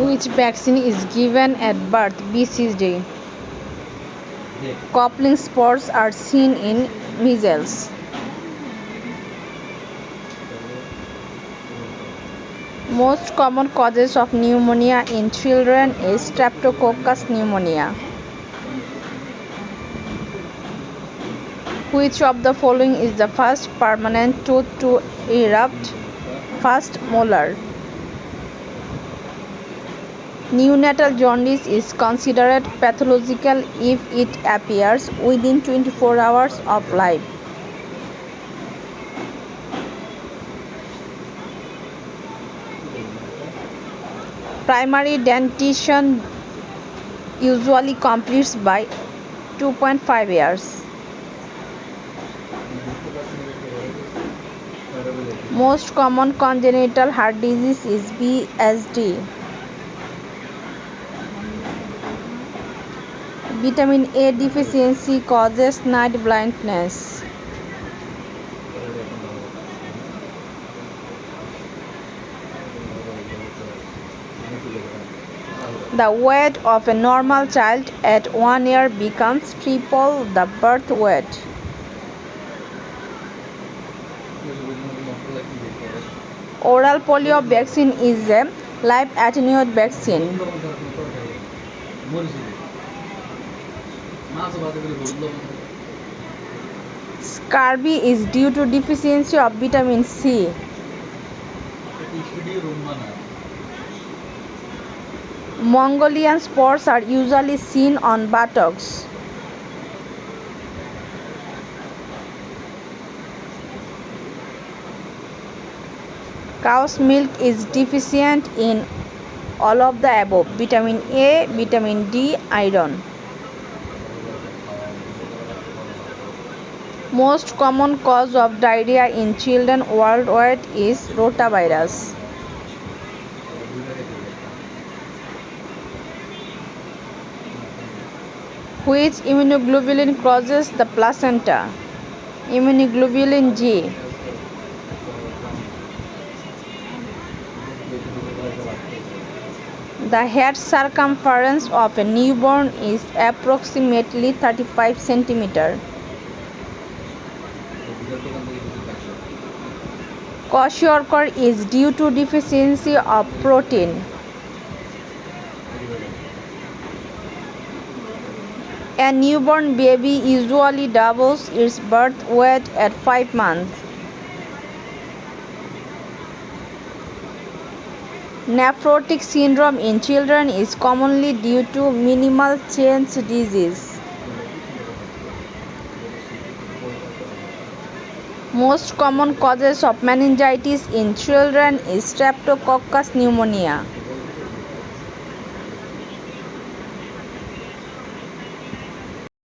Which vaccine is given at birth? BCG. Coupling spots are seen in measles. Most common causes of pneumonia in children is Streptococcus pneumonia. Which of the following is the first permanent tooth to erupt? First molar. Neonatal jaundice is considered pathological if it appears within 24 hours of life. Primary dentition usually completes by 2.5 years. Most common congenital heart disease is BSD. Vitamin A deficiency causes night blindness. The weight of a normal child at one year becomes triple the birth weight. Oral polio vaccine is a live attenuate vaccine. Scurvy is due to deficiency of vitamin C. Mongolian spots are usually seen on buttocks. Cow's milk is deficient in all of the above vitamin A, vitamin D, iron. Most common cause of diarrhea in children worldwide is rotavirus. Which immunoglobulin crosses the placenta? Immunoglobulin G. The head circumference of a newborn is approximately 35 centimeter. Kwashiorkor is due to deficiency of protein. A newborn baby usually doubles its birth weight at 5 months. Nephrotic syndrome in children is commonly due to minimal change disease. Common causes of meningitis in children is Streptococcus pneumonia.